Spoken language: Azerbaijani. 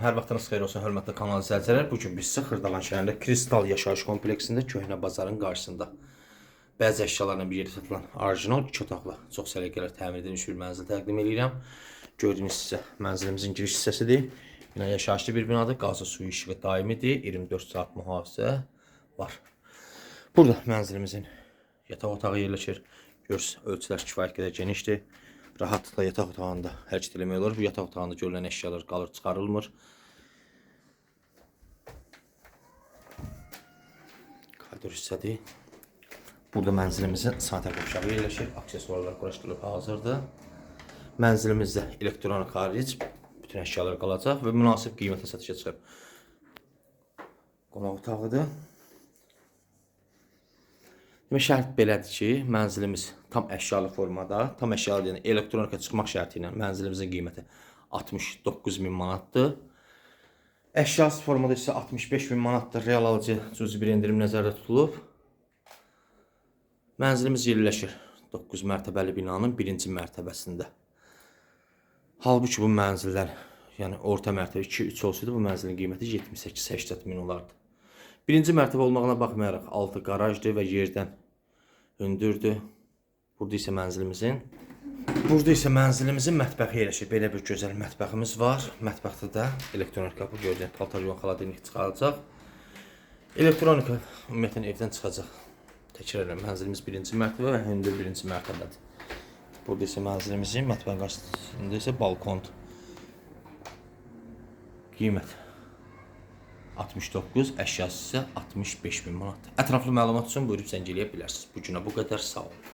Hər vaxtınız xeyir olsun, hörmətli kanal izləyicilər. Bu gün biz Xırdalan şəhərində Kristal yaşayış kompleksində köhnə bazarın qarşısında bəzi əşyalarla bir yerdə satılan orijinal iki otaqlı, çox səliqəli təmir edilmiş bir mənzil təqdim edirəm. Gördüyünüz hissə mənzilimizin giriş hissəsidir. Bina yaşayışlı bir binadır. Qazı suyu işığı daimidir. 24 saat mühafizə var. Burada mənzilimizin yataq otağı yerləşir. Görürsünüz, ölçülər kifayət qədər genişdir. Rahatlıqla yataq otağında hərəkət. Bu yataq otağında görülən əşyalar qalır, çıxarılmır. Koridor hissədir. Burada mənzilimizin sanitar qovşağı yerləşir. Aksesuarlar quraşdırılıb hazırdır. Mənzilimizdə elektronik xaric bütün əşyalar qalacaq və münasib qiymətə satışa çıxıb. Qonaq otağıdır. Demək şərt belədir ki, mənzilimiz tam əşyalı formada, tam əşyalı yəni elektronika çıxmaq şərti ilə mənzilimizin qiyməti 69 min manatdır. Əşyasız formada isə 65 min manatdır. Real alıcı cüzi bir endirim nəzərdə tutulub. Mənzilimiz yerləşir 9 mərtəbəli binanın birinci mərtəbəsində. Halbuki bu mənzillər, yəni orta mərtəbə 2-3 olsaydı bu mənzilin qiyməti 78-80 min olardı. Birinci mərtəbə olmağına baxmayaraq altı qarajdır və yerdən hündürdür. Burada isə mənzilimizin Burada isə mənzilimizin mətbəxi yerləşir. Belə bir gözəl mətbəximiz var. Mətbəxdə də elektronika bu gördüyün paltar yuvan xaladelnik çıxarılacaq. Elektronika ümumiyyətlə evdən çıxacaq. Təkrar edirəm, mənzilimiz birinci mərtəbə və hündür birinci mərtəbədir. Burada isə mənzilimizin mətbəx qarşısında isə balkondur. Qiymət 69, əşyası isə 65 min manat. Ətraflı məlumat üçün buyurub zəng eləyə bilərsiniz. Bu günə bu qədər sağ olun.